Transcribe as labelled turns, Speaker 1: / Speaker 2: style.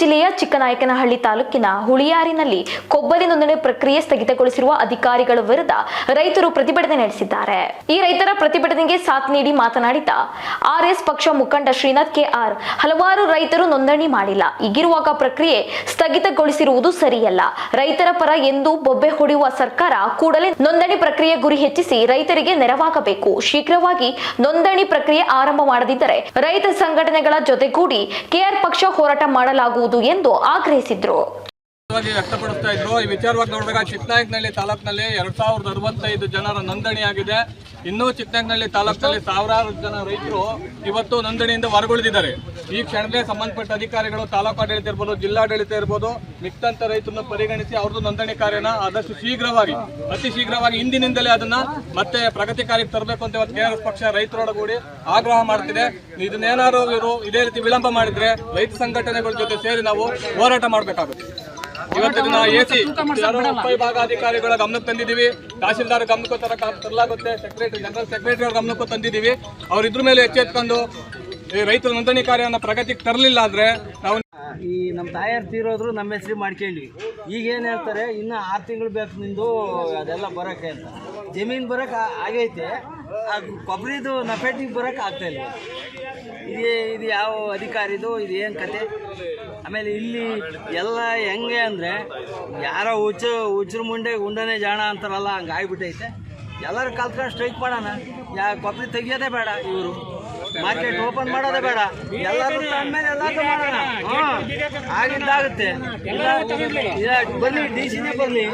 Speaker 1: ಜಿಲ್ಲೆಯ ಚಿಕ್ಕನಾಯಕನಹಳ್ಳಿ ತಾಲೂಕಿನ ಹುಳಿಯಾರಿನಲ್ಲಿ ಕೊಬ್ಬರಿ ನೋಂದಣಿ ಪ್ರಕ್ರಿಯೆ ಸ್ಥಗಿತಗೊಳಿಸಿರುವ ಅಧಿಕಾರಿಗಳ ವಿರುದ್ಧ ರೈತರು ಪ್ರತಿಭಟನೆ ನಡೆಸಿದ್ದಾರೆ. ಈ ರೈತರ ಪ್ರತಿಭಟನೆಗೆ ಸಾಥ್ ನೀಡಿ ಮಾತನಾಡಿದ ಆರ್ಎಸ್ ಪಕ್ಷ ಮುಖಂಡ ಶ್ರೀನಾಥ್ ಕೆಆರ್ ಹಲವಾರು ರೈತರು ನೋಂದಣಿ ಮಾಡಿಲ್ಲ. ಈಗಿರುವಾಗ ಪ್ರಕ್ರಿಯೆ ಸ್ಥಗಿತಗೊಳಿಸಿರುವುದು ಸರಿಯಲ್ಲ. ರೈತರ ಪರ ಎಂದು ಬೊಬ್ಬೆ ಹೊಡೆಯುವ ಸರ್ಕಾರ ಕೂಡಲೇ ನೋಂದಣಿ ಪ್ರಕ್ರಿಯೆ ಗುರಿ ಹೆಚ್ಚಿಸಿ ರೈತರಿಗೆ ನೆರವಾಗಬೇಕು. ಶೀಘ್ರವಾಗಿ ನೋಂದಣಿ ಪ್ರಕ್ರಿಯೆ ಆರಂಭ ಮಾಡದಿದ್ದರೆ ರೈತ ಸಂಘಟನೆಗಳ ಜೊತೆಗೂಡಿ ಕೆಆರ್ ಪಕ್ಷ ಹೋರಾಟ ಮಾಡಲಾಗುವುದು. ಎಂದು ಆಗ್ರಹಿಸಿದ್ರು.
Speaker 2: ವ್ಯಕ್ತಪಡಿಸ್ತಾ ಇದ್ರು. ಈ ವಿಚಾರವಾಗಿ ನೋಡಿದಾಗ ಚಿಕ್ಕನಾಯಕನಹಳ್ಳಿ ತಾಲೂಕಿನಲ್ಲಿ ಎರಡ್ ಸಾವಿರದ ಅರವತ್ತೈದು ಜನರ ನೋಂದಣಿ ಆಗಿದೆ ಇನ್ನೂ ಚಿಕ್ಕನಾಯಕನಹಳ್ಳಿ ತಾಲೂಕಿನಲ್ಲಿ ಸಾವಿರಾರು ಜನ ರೈತರು ಇವತ್ತು ನೋಂದಣಿಯಿಂದ ಹೊರಗುಳಿದಿದ್ದಾರೆ. ಈ ಕ್ಷಣವೇ ಸಂಬಂಧಪಟ್ಟ ಅಧಿಕಾರಿಗಳು, ತಾಲೂಕು ಆಡಳಿತ ಇರ್ಬೋದು, ಜಿಲ್ಲಾಡಳಿತ ಇರ್ಬೋದು ನಿಕ್ತಂತ ರೈತರನ್ನು ಪರಿಗಣಿಸಿ ಅವ್ರದ್ದು ನೋಂದಣಿ ಕಾರ್ಯನ ಆದಷ್ಟು ಶೀಘ್ರವಾಗಿ, ಅತಿ ಶೀಘ್ರವಾಗಿ ಇಂದಿನಿಂದಲೇ ಅದನ್ನ ಮತ್ತೆ ಪ್ರಗತಿ ಕಾರ್ಯಕ್ಕೆ ತರಬೇಕು ಅಂತ ಇವತ್ತು ಕೆಆರ್ಎಸ್ ಪಕ್ಷ ರೈತರೊಡಗೂಡಿ ಆಗ್ರಹ ಮಾಡ್ತಿದೆ. ಇದನ್ನೇನಾದ್ರು ಇವರು ಇದೇ ರೀತಿ ವಿಳಂಬ ಮಾಡಿದ್ರೆ ರೈತ ಸಂಘಟನೆಗಳ ಜೊತೆ ಸೇರಿ ನಾವು ಹೋರಾಟ ಮಾಡಬೇಕಾಗುತ್ತೆ. ಇವತ್ತಿನ ಎಸಿ ಉಪವಿಭಾಗಾಧಿಕಾರಿಗಳ ಗಮನಕ್ಕೆ ತಂದಿದ್ದೀವಿ. ತಹಸೀಲ್ದಾರ್ ಗಮನಕ್ಕೂ ತರ ತರಲಾಗುತ್ತೆ. ಸೆಕ್ರೆಟರಿ ಜನರಲ್ ಸೆಕ್ರೆಟರಿ ಅವ್ರ ಗಮನಕ್ಕೂ ತಂದಿದ್ದೀವಿ. ಅವ್ರು ಇದ್ರ ಮೇಲೆ ಎಚ್ಚೆತ್ಕೊಂಡು ಈ ರೈತರ ನೋಂದಣಿ ಕಾರ್ಯವನ್ನು ಪ್ರಗತಿಗೆ ತರಲಿಲ್ಲ ಅಂದ್ರೆ ನಾವು
Speaker 3: ಈ ನಮ್ಮ ತಾಯರ್ ತೀರೋದ್ರು ನಮ್ಮ ಹೆಸರು ಮಾಡ್ಕೊಂಡ್ವಿ ಈಗ ಏನು ಹೇಳ್ತಾರೆ, ಇನ್ನು ಆರು ತಿಂಗಳು ಬೇಕು ನಿಂದು, ಅದೆಲ್ಲ ಬರೋಕ್ಕೆ ಅಂತ. ಜಮೀನು ಬರೋಕೆ ಆಗೈತೆ, ಆ ಕೊಬ್ಬರಿದು ನಫೆಟಿಗೆ ಬರೋಕೆ ಆಗ್ತಾ ಇಲ್ಲ. ಇದು ಇದು ಯಾವ ಅಧಿಕಾರಿದು, ಇದು ಏನು ಕತೆ? ಆಮೇಲೆ ಇಲ್ಲಿ ಎಲ್ಲ ಹೆಂಗೆ ಅಂದರೆ, ಯಾರೋ ಹುಚ್ಚ, ಹುಚ್ಚರ ಮುಂಡೆ ಉಂಡನೆ ಜಾಣ ಅಂತಾರಲ್ಲ ಹಂಗೆ ಆಗಿಬಿಟ್ಟೈತೆ ಎಲ್ಲರೂ ಕಲ್ತ್ಕೊಂಡು ಸ್ಟ್ರೈಕ್ ಮಾಡೋಣ. ಯಾ ಕೊಬ್ಬರಿ ತೆಗಿಯೋದೇ ಬೇಡ ಇವರು. ಮಾರ್ಕೆಟ್ ಓಪನ್ ಮಾಡೋದೇ ಬೇಡ. ಎಲ್ಲರೂ ಮೇಲೆ ಎಲ್ಲರೂ ಮಾಡೋಣ. ಆಗಿದ್ದಾಗುತ್ತೆ. ಬನ್ನಿ ಡಿ ಸಿ ಬರಲಿ.